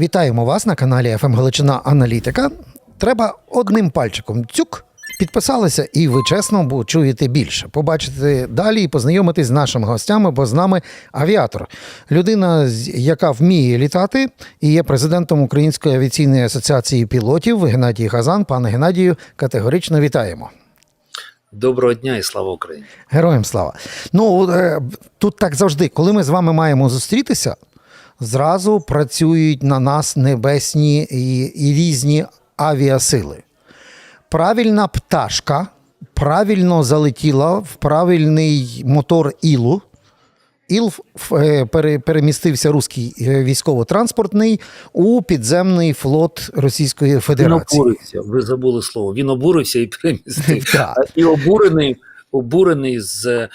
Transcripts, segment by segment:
Вітаємо вас на каналі ФМ Галичина Аналітика. Треба одним пальчиком цюк. Підписалися, і ви чесно чуєте більше. Побачите далі і познайомитись з нашими гостями, бо з нами авіатор. Людина, яка вміє літати, і є президентом Української авіаційної асоціації пілотів Геннадій Газан. Пане Геннадію, категорично вітаємо. Доброго дня і слава Україні. Героям слава. Ну е, тут так завжди, коли ми з вами маємо зустрітися, зразу працюють на нас небесні і, і різні авіасили. Правильна пташка правильно залетіла в правильний мотор Ілу. Іл е, пере- перемістився руський е, військово-транспортний у підземний флот Російської Федерації. Він обурився. Ви забули слово. Він обурився і перемістив. І обурений, обурений з, е,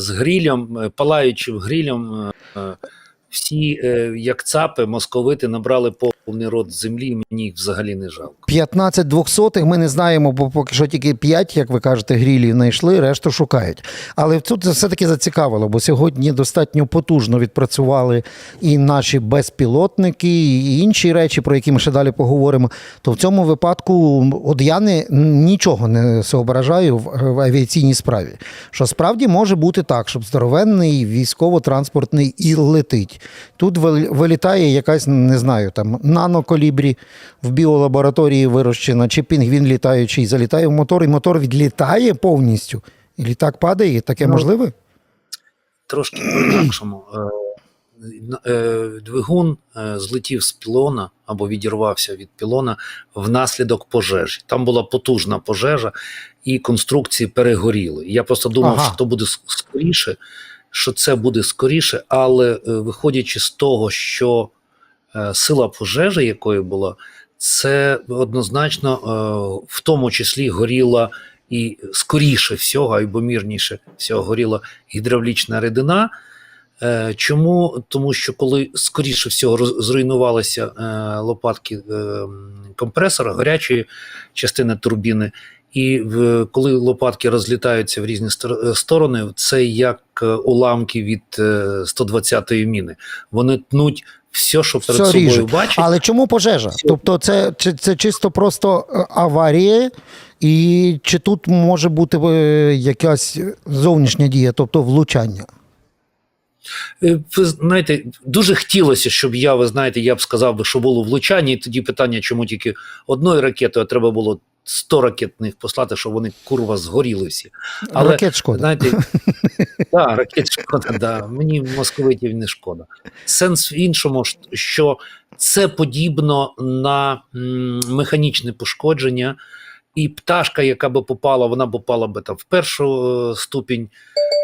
з грілем, палаючим грілем. Всі, е, як цапи, московити набрали повний рот землі, мені їх взагалі не жалко. 15 двохсотих ми не знаємо, бо поки що тільки 5, як ви кажете, грілі знайшли, решту шукають. Але тут це все-таки зацікавило, бо сьогодні достатньо потужно відпрацювали і наші безпілотники, і інші речі, про які ми ще далі поговоримо. То в цьому випадку от я не, нічого не соображаю в, авіаційній справі. Що справді може бути так, щоб здоровенний військово-транспортний іл летить. Тут вилітає якась, не знаю, там наноколібрі в біолабораторії вирощена, чи пінгвін літаючий, залітає в мотор, і мотор відлітає повністю. І літак падає, таке Ну, можливе? Трошки по-інакшому. Е, е, Двигун е, злетів з пілона або відірвався від пілона внаслідок пожежі. Там була потужна пожежа, і конструкції перегоріли. Я просто думав, Ага. що то буде скоріше, що це буде скоріше, але виходячи з того, що сила пожежі, якою була, це однозначно е, в тому числі горіла і скоріше всього, ймовірніше всього, горіла гідравлічна рідина. Е, Чому? Тому що коли скоріше всього зруйнувалися е, лопатки е, компресора, гарячої частини турбіни, і коли лопатки розлітаються в різні е, сторони, це як е, уламки від е, 120-ї міни. Вони тнуть все, що перед Все собою ріжуть. бачать. Але чому пожежа? Всьо. Тобто, це, це, це чисто просто е, аварія, і чи тут може бути е, якась зовнішня дія, тобто влучання? Е, Ви знаєте, дуже хотілося, щоб я, ви знаєте, я б сказав що було влучання, і тоді питання, чому тільки одною ракетою, а треба було 100 ракетних послати, щоб вони курва згоріли всі. Але, Ракет шкода. Знаєте, да, ракет шкода, да. мені московитів не шкода. Сенс в іншому, що це подібно на механічне пошкодження, і пташка, яка би попала, вона попала би там в першу е, ступінь.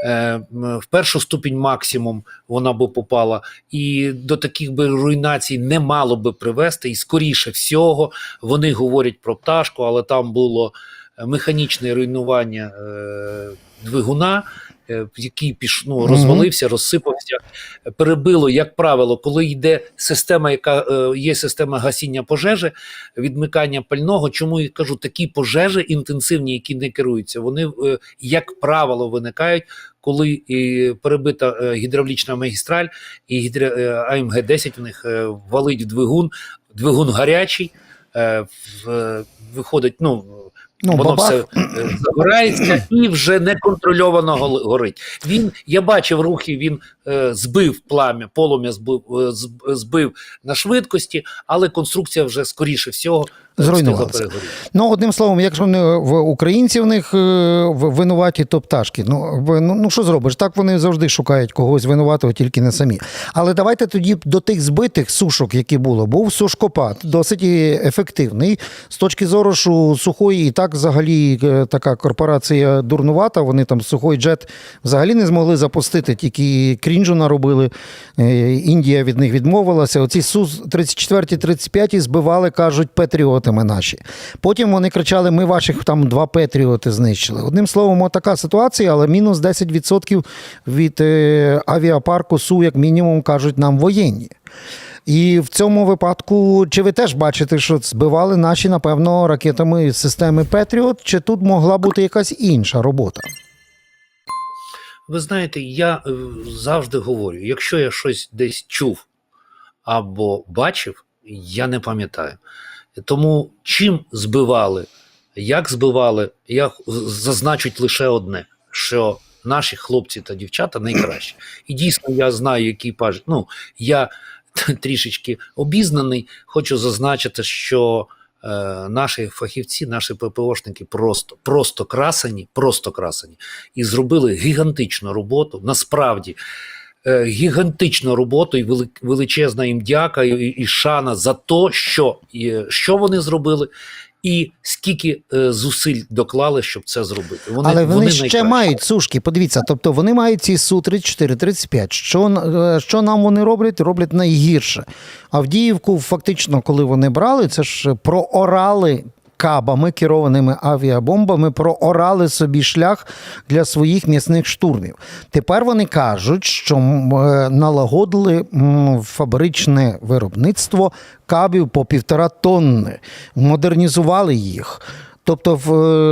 Е, В першу ступінь максимум вона би попала, і до таких би руйнацій не мало би привести. І скоріше всього вони говорять про пташку, але там було механічне руйнування е, двигуна, який піш, ну, розвалився, розсипався, е, перебило, як правило, коли йде система, яка е, є система гасіння пожежі, відмикання пального. Чому я кажу, такі пожежі інтенсивні, які не керуються, вони, е, як правило, виникають. Коли е, перебита е, гідравлічна магістраль і гідра, е, АМГ-10 в них е, валить в двигун, двигун гарячий, е, е, виходить, ну, Ну, воно бабах. все е, загорається і вже неконтрольовано гол- горить. Він, я бачив рухи, він е, збив плам'я, полум'я збив, е, збив на швидкості, але конструкція вже скоріше всього перегоріти. Ну, одним словом, якщо не в українці в них е, винуваті, то пташки. Ну, ну, ну що зробиш? Так вони завжди шукають когось винуватого, тільки не самі. Але давайте тоді до тих збитих сушок, які було. Був сушкопад, досить ефективний. З точки зору, що сухої і так взагалі е, така корпорація дурнувата. Вони там сухой джет взагалі не змогли запустити, тільки крінжу наробили. Е, Індія від них відмовилася. Оці су 34 35 збивали, кажуть, патріотами наші. Потім вони кричали: ми ваших там два патріоти знищили. Одним словом, така ситуація, але мінус 10% від е, авіапарку Су, як мінімум, кажуть нам воєнні. І в цьому випадку, чи ви теж бачите, що збивали наші, напевно, ракетами системи Петріот, чи тут могла бути якась інша робота? Ви знаєте, я е, завжди говорю: якщо я щось десь чув або бачив, Я не пам'ятаю. Тому чим збивали, як збивали, я зазначу лише одне: що наші хлопці та дівчата найкращі. І дійсно я знаю, який паж. Ну, я трішечки обізнаний, хочу зазначити, що е, наші фахівці, наші ППОшники просто, просто красені, просто красені. І зробили гігантичну роботу. Насправді, е, гігантичну роботу, і величезна їм дяка і, і шана за те, що, і, що вони зробили. І скільки е, зусиль доклали, щоб це зробити. Вони, Але вони, ще найкращі. мають сушки. Подивіться, тобто вони мають ці су 34 35 Що, е, що нам вони роблять? Роблять найгірше. Авдіївку, фактично, коли вони брали, це ж проорали кабами, керованими авіабомбами, проорали собі шлях для своїх м'ясних штурмів. Тепер вони кажуть, що е, налагодили фабричне виробництво кабів по півтора тонни, модернізували їх. Тобто,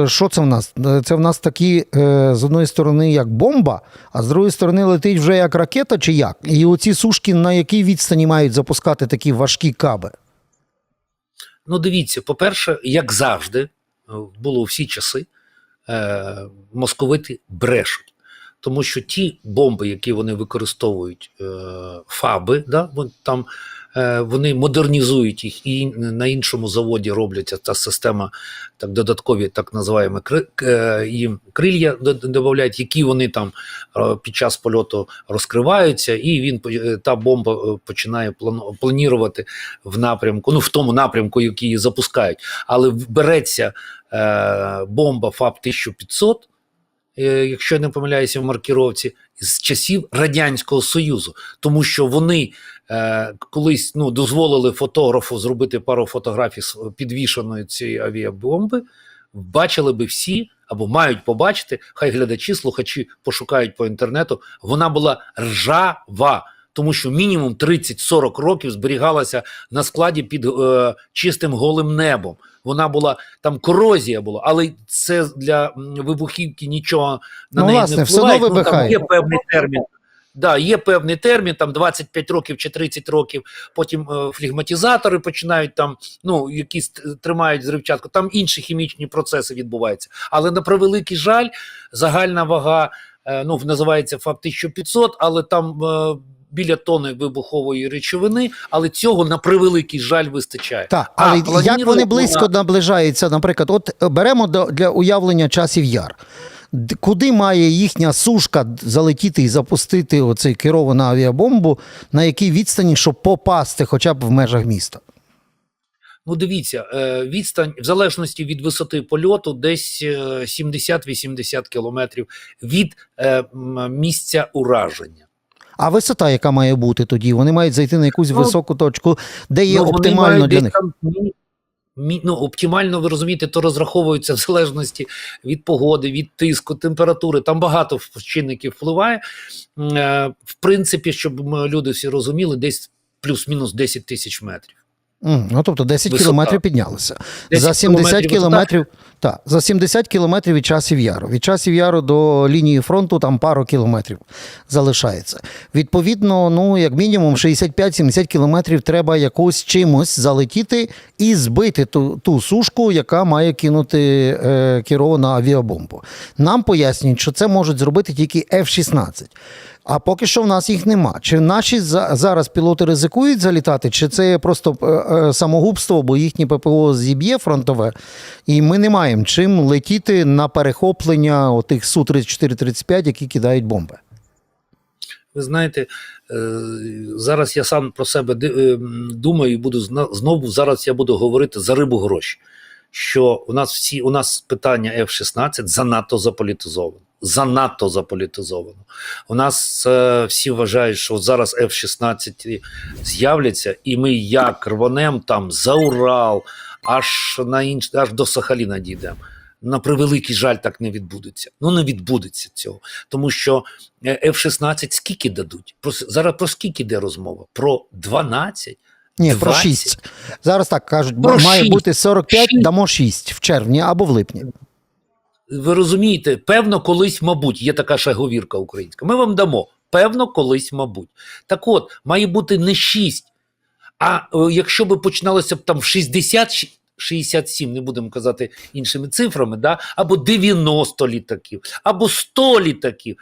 е, що це в нас? Це в нас такі е, з одної сторони як бомба, а з другої сторони летить вже як ракета, чи як? І оці сушки на якій відстані мають запускати такі важкі каби? Ну, дивіться, по-перше, як завжди, е, було у всі часи, е, московити брешуть. Тому що ті бомби, які вони використовують, е, фаби, да, там, вони модернізують їх і на іншому заводі робляться та система, так, додаткові так називаємо е, їм крилья додають, які вони там е, під час польоту розкриваються, і він е, та бомба е, починає плану- планувати в напрямку, ну в тому напрямку, який її запускають. Але береться е, бомба ФАБ 1500, е, якщо я не помиляюся в маркіровці, з часів Радянського Союзу, тому що вони е, колись ну, дозволили фотографу зробити пару фотографій з підвішеної цієї авіабомби, бачили би всі. Або мають побачити, хай глядачі, слухачі пошукають по інтернету. Вона була ржава, тому що мінімум 30-40 років зберігалася на складі під е, чистим голим небом. Вона була там корозія була, але це для вибухівки нічого на Ну, неї власне, не все впливає. одно Ну, там є певний термін. Да, є певний термін, там 25 років чи 30 років. Потім е, флегматизатори починають там, ну якісь тримають зривчатку. Там інші хімічні процеси відбуваються. Але на превеликий жаль, загальна вага е, ну називається ФАП 1500, але там. Е, Біля тони вибухової речовини, але цього на превеликий жаль вистачає. Так, А але як планірована- вони близько наближаються, наприклад, от е, беремо до, для уявлення часів яр. Куди має їхня сушка залетіти і запустити оцей керовану авіабомбу, на якій відстані, щоб попасти хоча б в межах міста? Ну, дивіться, е, відстань в залежності від висоти польоту, десь е, 70-80 кілометрів від е, місця ураження. А висота, яка має бути тоді? Вони мають зайти на якусь Ну, високу точку, де є Ну, оптимально для них. там мі- ну, оптимально, ви розумієте, то розраховується в залежності від погоди, від тиску, температури. Там багато чинників впливає. Е, В принципі, щоб люди всі розуміли, десь плюс-мінус 10 тисяч метрів. Ну, тобто 10 Висота. кілометрів піднялися. 10 За 70 кілометрів так, за 70 кілометрів від часів яру. Від часів яру до лінії фронту там пару кілометрів залишається. Відповідно, ну, як мінімум 65-70 кілометрів треба якось чимось залетіти і збити ту, ту сушку, яка має кинути е, керовану авіабомбу. Нам пояснюють, що це можуть зробити тільки F-16. А поки що в нас їх нема. Чи наші зараз пілоти ризикують залітати, чи це просто е, е, самогубство, бо їхнє ППО зіб'є фронтове, і ми не маємо чим летіти на перехоплення отих Су-34-35, які кидають бомби. Ви знаєте, е, зараз я сам про себе думаю і буду знову зараз я буду говорити за рибу гроші. Що у нас всі у нас питання F-16 занадто заполітизовано. Занадто заполітизовано. У нас е, всі вважають, що зараз F-16 з'являться, і ми як рванем там за Урал, аж на інш, аж до Сахаліна дійдемо. На превеликий жаль, так не відбудеться. Ну не відбудеться цього, тому що е, F-16 скільки дадуть? Про зараз про скільки йде розмова? Про 12? Ні, про 6. Зараз так кажуть, Про має шість. бути 45, Шість. дамо 6 в червні або в липні. Ви розумієте, певно, колись, мабуть, є така шаговірка українська. Ми вам дамо. Певно, колись, мабуть. Так от, має бути не 6, А е, якщо би починалося б там в 60 67, не будемо казати іншими цифрами, да, або 90 літаків, або 100 літаків,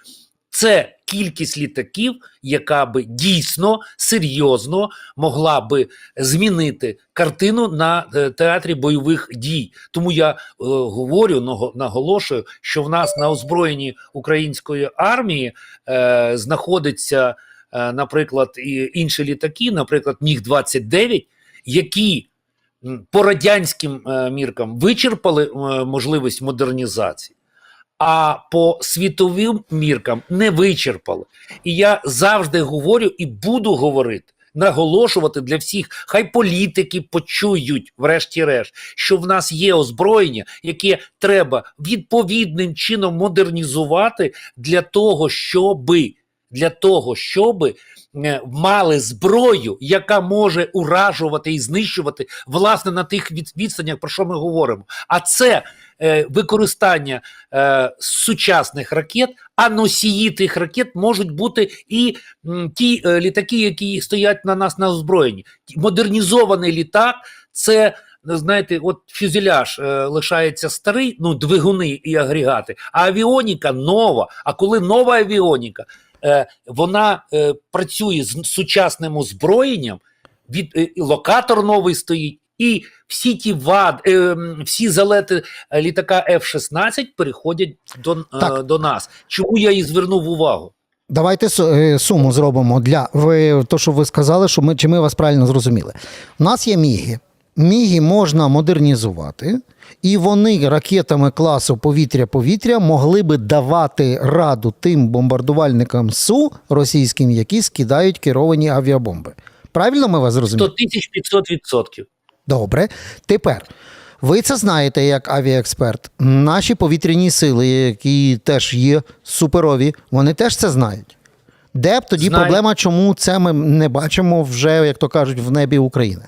це кількість літаків, яка би дійсно серйозно могла би змінити картину на е, театрі бойових дій. Тому я е, говорю, наголошую, що в нас на озброєнні української армії е, знаходиться, е, наприклад, і інші літаки, наприклад, Міг 29 які по радянським е, міркам вичерпали е, можливість модернізації. А по світовим міркам не вичерпали. І я завжди говорю і буду говорити, наголошувати для всіх, хай політики почують, врешті-решт, що в нас є озброєння, яке треба відповідним чином модернізувати для того, щоби для того, щоби е, мали зброю, яка може уражувати і знищувати власне на тих від- відстанях, про що ми говоримо. А це е, використання е, сучасних ракет, а носії тих ракет можуть бути і м, ті е, літаки, які стоять на нас на озброєнні. Модернізований літак це. Знаєте, от фюзеляж е, лишається старий, ну двигуни і агрегати, а авіоніка нова. А коли нова авіоніка, вона е, працює з сучасним озброєнням, від е, локатор новий стоїть, і всі ті вад, е, всі залети е, літака F-16 переходять до, е, Так. до нас. Чому я і звернув увагу? Давайте е, суму зробимо для ви то, що ви сказали, що ми чи ми вас правильно зрозуміли. У нас є міги. Міги можна модернізувати, і вони ракетами класу повітря-повітря могли би давати раду тим бомбардувальникам СУ російським, які скидають керовані авіабомби. Правильно ми вас 100 зрозуміли? тисяч 500 відсотків. Добре. Тепер ви це знаєте як авіаексперт. Наші повітряні сили, які теж є суперові, вони теж це знають. Де б тоді Знають. проблема, чому це ми не бачимо вже, як то кажуть, в небі України?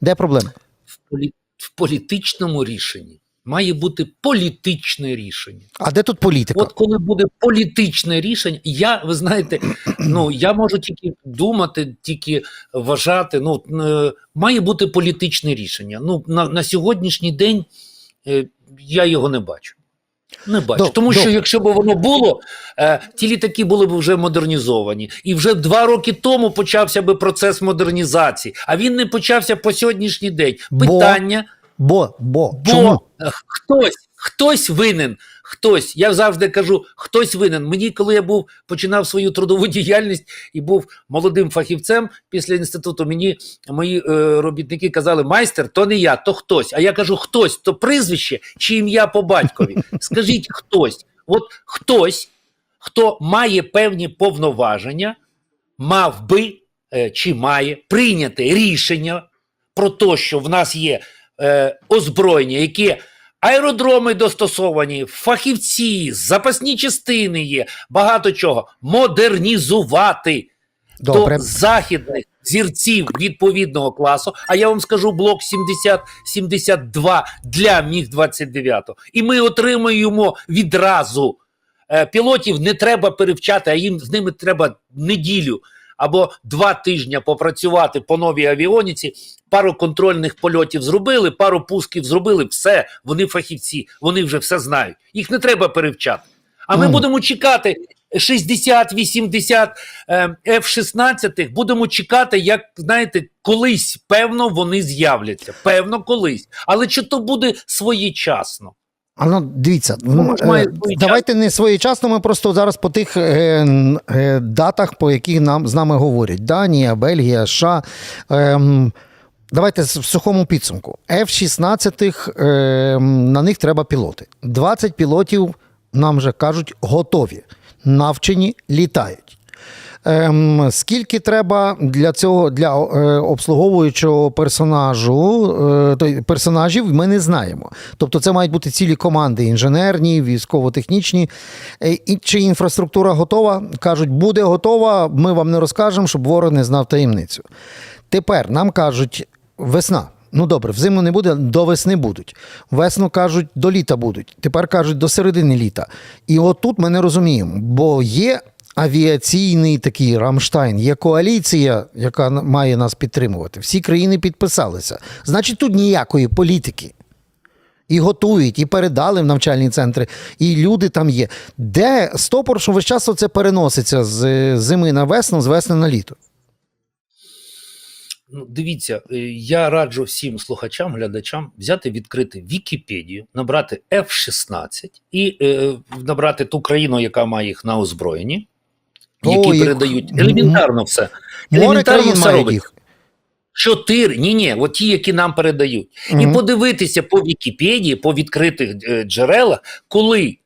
Де проблема? В, полі... в політичному рішенні має бути політичне рішення. А де тут політика? От коли буде політичне рішення, я ви знаєте, ну я можу тільки думати, тільки вважати. Ну е, має бути політичне рішення. Ну на, на сьогоднішній день е, я його не бачу. Не бачу. Доб- Тому що якщо б воно було, е, ті літаки були б вже модернізовані. І вже два роки тому почався би процес модернізації, а він не почався по сьогоднішній день. Питання. Бо, бо, Бо чому? е, хтось, хтось винен. Хтось, я завжди кажу, хтось винен. Мені, коли я був починав свою трудову діяльність і був молодим фахівцем після інституту, мені мої е, робітники казали, майстер, то не я, то хтось. А я кажу, хтось, то прізвище чи ім'я по батькові. Скажіть хтось. От хтось, хто має певні повноваження, мав би е, чи має прийняти рішення про те, що в нас є е, озброєння, яке аеродроми достосовані, фахівці, запасні частини є, багато чого модернізувати Добре. до західних зірців відповідного класу. А я вам скажу блок 70-72 для міг 29 І ми отримуємо відразу. Е, Пілотів не треба перевчати, а їм з ними треба неділю або два тижні попрацювати по новій авіоніці. Пару контрольних польотів зробили, пару пусків зробили. Все, вони фахівці, вони вже все знають. Їх не треба перевчати. А ми Мгм. будемо чекати 60-80 е, F-16, будемо чекати, як знаєте, колись певно вони з'являться. Певно, колись. Але чи то буде своєчасно? А ну, дивіться, Ну, має е, давайте не своєчасно, ми просто зараз по тих е, е, датах, по яких нам з нами говорять: Данія, Бельгія, США. Ем, Давайте в сухому підсумку. F-16 е, на них треба пілоти. 20 пілотів нам вже кажуть готові, навчені, літають. Ем, скільки треба для цього для е, обслуговуючого персонажу е, персонажів, ми не знаємо. Тобто, це мають бути цілі команди: інженерні, військово-технічні. Е, і, чи інфраструктура готова? кажуть, буде готова. Ми вам не розкажемо, щоб ворог не знав таємницю. Тепер нам кажуть, весна. Ну добре, взиму не буде, до весни будуть. Весну кажуть, до літа будуть. Тепер кажуть, до середини літа. І от тут ми не розуміємо, бо є авіаційний такий Рамштайн. Є коаліція, яка має нас підтримувати. Всі країни підписалися. Значить, тут ніякої політики. І готують, і передали в навчальні центри, і люди там є. Де стопор, що весь час це переноситься з зими на весну, з весни на літо? Ну, дивіться, е, я раджу всім слухачам, глядачам взяти, відкрити Вікіпедію, набрати F-16 і е, набрати ту країну, яка має їх на озброєнні, які Ой, передають елементарно все. Елементарно все робить. Чотири, ні, ні, от ті, які нам передають. І подивитися по Вікіпедії, по відкритих е, джерелах, коли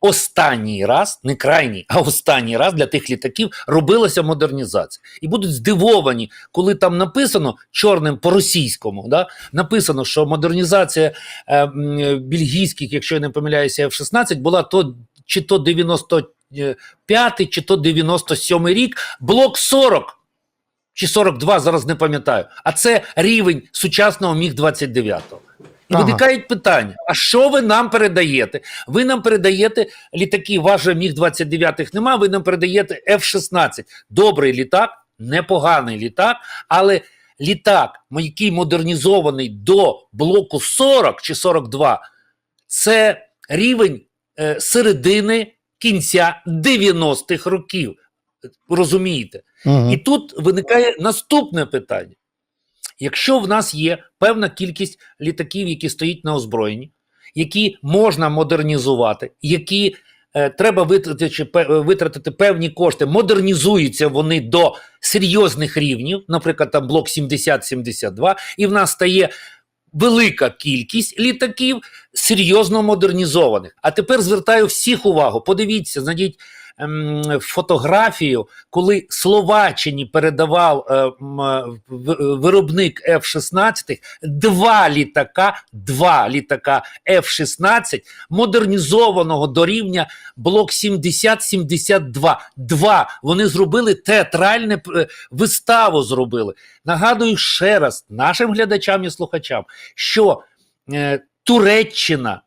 останній раз, не крайній, а останній раз для тих літаків робилася модернізація. І будуть здивовані, коли там написано чорним по-російському, да, написано, що модернізація е, е, бельгійських, якщо я не помиляюся, F-16 була то чи то 95, чи то 97 рік, блок 40 чи 42, зараз не пам'ятаю. А це рівень сучасного Міг-29. І Ага. виникають питання: а що ви нам передаєте? Ви нам передаєте літаки, ваш же Міг-29 нема, ви нам передаєте F-16. Добрий літак, непоганий літак, але літак, який модернізований до блоку 40 чи 42, це рівень е, середини кінця 90-х років. Розумієте? Мгм. І тут виникає наступне питання: якщо в нас є певна кількість літаків, які стоять на озброєнні, які можна модернізувати, які е, треба витратити, витратити певні кошти, модернізуються вони до серйозних рівнів, наприклад, там блок 70-72, і в нас стає. Велика кількість літаків серйозно модернізованих. А тепер звертаю всіх увагу. Подивіться, знайдіть ем, фотографію, коли Словаччині передавав е, е, в- виробник F-16 два літака, два літака F-16 модернізованого до рівня блок 70-72. Два. Вони зробили театральне е, виставу. Зробили. Нагадую ще раз нашим глядачам і слухачам, що е, Туреччина е,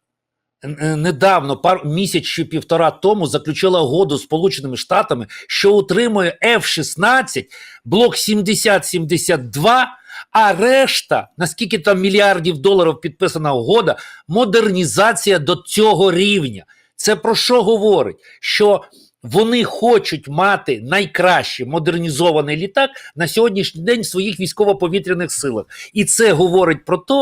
недавно, пар місяць чи півтора тому, заключила угоду з Сполученими Штатами, що утримує F-16, блок 70-72, а решта, наскільки там мільярдів доларів підписана угода, модернізація до цього рівня. Це про що говорить? Що вони хочуть мати найкращий модернізований літак на сьогоднішній день в своїх військово-повітряних силах. І це говорить про те,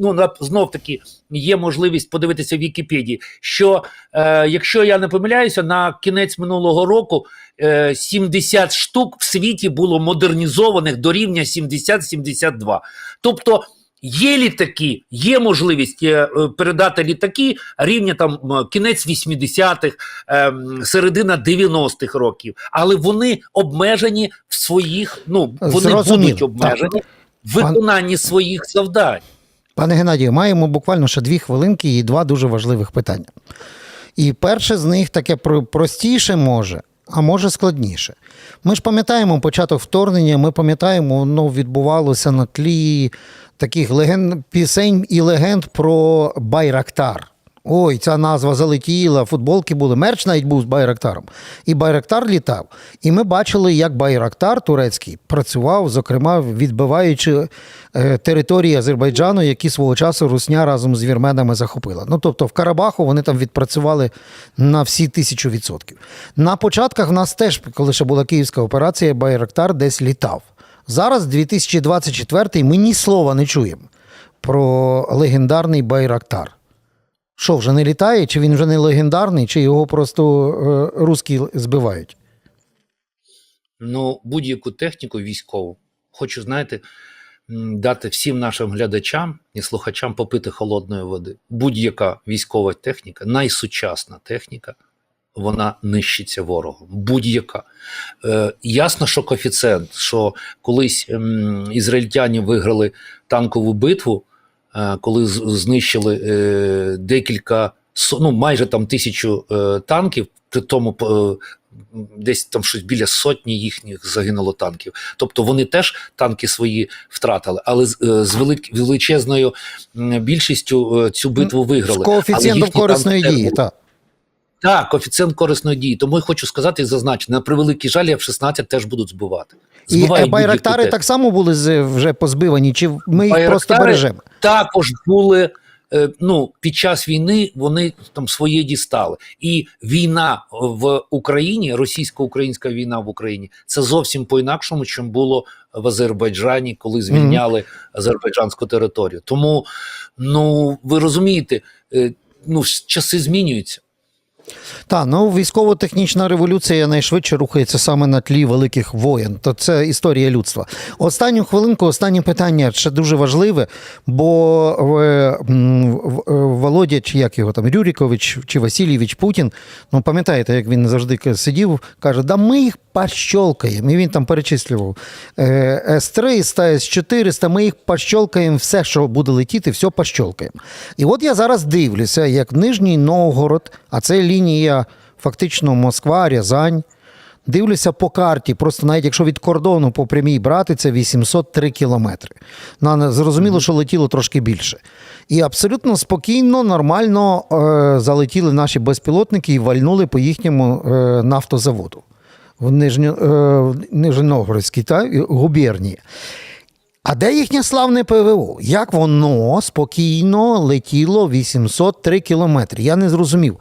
ну знов таки є можливість подивитися в Вікіпедії, що е, якщо я не помиляюся, на кінець минулого року е, 70 штук в світі було модернізованих до рівня 70-72. Тобто є літаки, є можливість е, е, передати літаки рівня там кінець 80-х, е, середина 90-х років, але вони обмежені в своїх, ну вони Зрозуміло, будуть обмежені в Пан- виконанні своїх завдань. Пане Геннадію, маємо буквально ще дві хвилинки і два дуже важливих питання. І перше з них таке про- простіше може, а може складніше. Ми ж пам'ятаємо початок вторгнення, ми пам'ятаємо, воно відбувалося на тлі таких легенд, пісень і легенд про Байрактар. Ой, ця назва залетіла, футболки були, мерч навіть був з Байрактаром. І Байрактар літав. І ми бачили, як Байрактар турецький працював, зокрема, відбиваючи е, території Азербайджану, які свого часу Русня разом з вірменами захопила. Ну тобто в Карабаху вони там відпрацювали на всі тисячу відсотків. На початках в нас теж, коли ще була київська операція, Байрактар десь літав. Зараз, 2024 ми ні слова не чуємо про легендарний Байрактар. Що, вже не літає, чи він вже не легендарний, чи його просто е, русські збивають? Ну, будь-яку техніку військову хочу, знаєте, дати всім нашим глядачам і слухачам попити холодної води. Будь-яка військова техніка, найсучасна техніка, вона нищиться ворогом. Будь-яка. Е, ясно, що коефіцієнт, що колись ем, ізраїльтяни виграли танкову битву, е, коли з- знищили е, декілька, ну майже там тисячу е, танків, при тому е, десь там щось біля сотні їхніх загинуло танків. Тобто вони теж танки свої втратили, але з, е, з велик, величезною більшістю е, цю битву виграли. З коефіцієнтом корисної дії, так. Так, коефіцієнт корисної дії. Тому я хочу сказати і зазначити, на превеликий жаль, F-16 теж будуть збивати. І Збивають е, байрактари так само були вже позбивані, чи ми їх просто бережемо? також були. е, Ну, під час війни вони там своє дістали, і війна в Україні, російсько-українська війна в Україні, це зовсім по інакшому, чим було в Азербайджані, коли звільняли азербайджанську територію. Тому, ну ви розумієте, е, ну часи змінюються. Так, ну військово-технічна революція найшвидше рухається саме на тлі великих воєн. То це історія людства. Останню хвилинку, останнє питання ще дуже важливе, бо е, Володя, чи як його там, Рюрікович чи Васильєвич Путін, ну пам'ятаєте, як він завжди сидів, каже, да ми їх пощолкаємо. І він там перечислював е, С-300, С-400, ми їх пощолкаємо, все, що буде летіти, все пощолкаємо. І от я зараз дивлюся, як Нижній Новгород, а це лінія фактично Москва, Рязань. Дивлюся по карті, просто навіть якщо від кордону по прямій брати, це 803 кілометри. На, зрозуміло, що летіло трошки більше. І абсолютно спокійно, нормально е, залетіли наші безпілотники і вальнули по їхньому е, нафтозаводу в Нижньо, е, Нижньоногородській та, губернії. А де їхнє славне ПВО? Як воно спокійно летіло 803 кілометри? Я не зрозумів.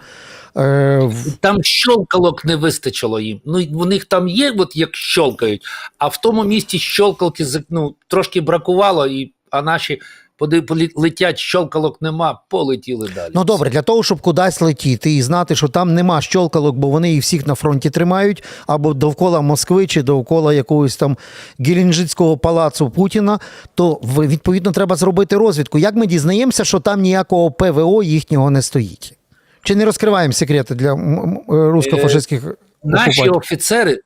Е, в- Там щолкалок не вистачило їм. Ну у них там є, от як щолкають, а в тому місці щолкалки ну, трошки бракувало, і а наші поди- летять, щолкалок нема, полетіли далі. Ну добре, для того, щоб кудись летіти і знати, що там нема щолкалок, бо вони їх всіх на фронті тримають, або довкола Москви чи довкола якогось там Геленджицького палацу Путіна, то відповідно треба зробити розвідку. Як ми дізнаємося, що там ніякого ПВО їхнього не стоїть? Чи не розкриваємо секрети для м- е, русско-фашистських Наші окупантів? офіцери,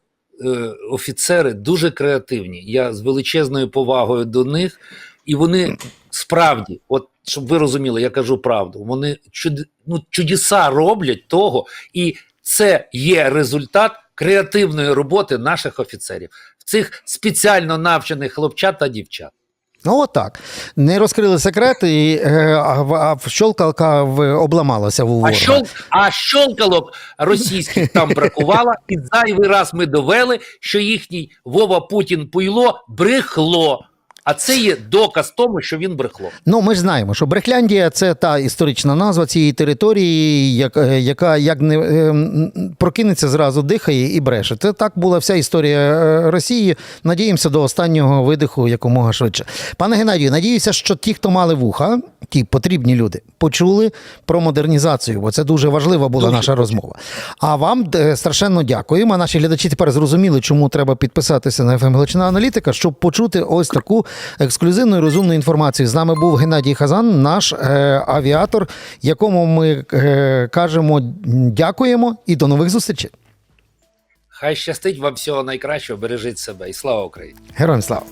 е, офіцери дуже креативні. Я з величезною повагою до них, і вони справді, от щоб ви розуміли, я кажу правду. Вони чуд, ну, чудеса роблять того, і це є результат креативної роботи наших офіцерів, цих спеціально навчених хлопчат та дівчат. Ну, отак. Не розкрили секрети, і, е, а, щолкалка в- обламалася в А, щол, а щолкалок російських там бракувало, і зайвий раз ми довели, що їхній Вова Путін Пуйло брехло. А це є доказ тому, що він брехло. Ну, ми ж знаємо, що Брехляндія це та історична назва цієї території, як- е, яка як не е, прокинеться зразу, дихає і бреше. Це так була вся історія е, Росії. Надіємося до останнього видиху якомога швидше. Пане Геннадію, надіюся, що ті, хто мали вуха, ті потрібні люди, почули про модернізацію, бо це дуже важлива була Дуже. наша розмова. А вам страшенно дякуємо. Наші глядачі тепер зрозуміли, чому треба підписатися на ФМ Галичина Аналітика, щоб почути ось таку ексклюзивну і розумну інформацію. З нами був Геннадій Хазан, наш е, авіатор, якому ми е, кажемо дякуємо і до нових зустрічей. Хай щастить вам всього найкращого, бережіть себе і слава Україні! Героям слава!